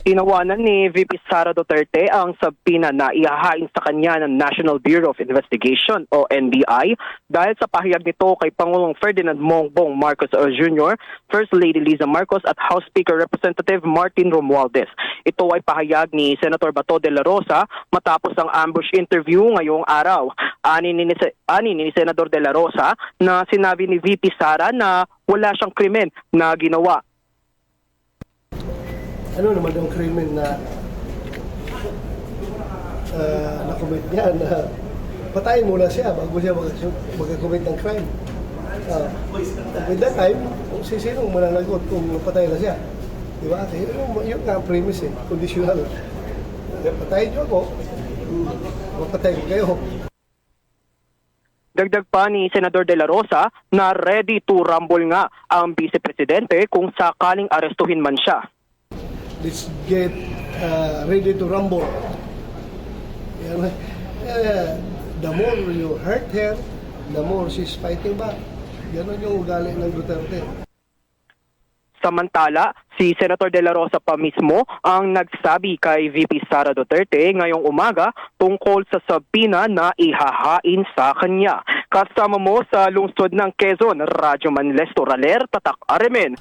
Tinawanan ni VP Sara Duterte ang sabpina na ihahain sa kanya ng National Bureau of Investigation o NBI dahil sa pahayag nito kay Pangulong Ferdinand Bongbong Marcos Jr., First Lady Liza Marcos at House Speaker Representative Martin Romualdez. Ito ay pahayag ni Senator Bato de la Rosa matapos ang ambush interview ngayong araw. Ani ni, ani ni Senador de la Rosa na sinabi ni VP Sara na wala siyang krimen na ginawa ano naman yung krimen na uh, na-commit niya na patayin muna siya bago siya mag- mag-commit ng crime. Uh, with that time, kung si sino mananagot kung patay na siya. Di ba? Yun, yung- yun nga ang premise eh, conditional. Patayin niyo ako, mapatay ko kayo. Dagdag pa ni Senador De La Rosa na ready to rumble nga ang Vice Presidente kung sakaling arestuhin man siya. Let's get uh, ready to rumble. Yan, eh, the more you hurt her, the more she's fighting back. Ganon yung ugali ng Duterte. Samantala, si Senator De La Rosa pa mismo ang nagsabi kay VP Sara Duterte ngayong umaga tungkol sa sabina na ihahain sa kanya. Kasama mo sa lungsod ng Quezon, Radyo Manles Toraler, Tatak Aremen.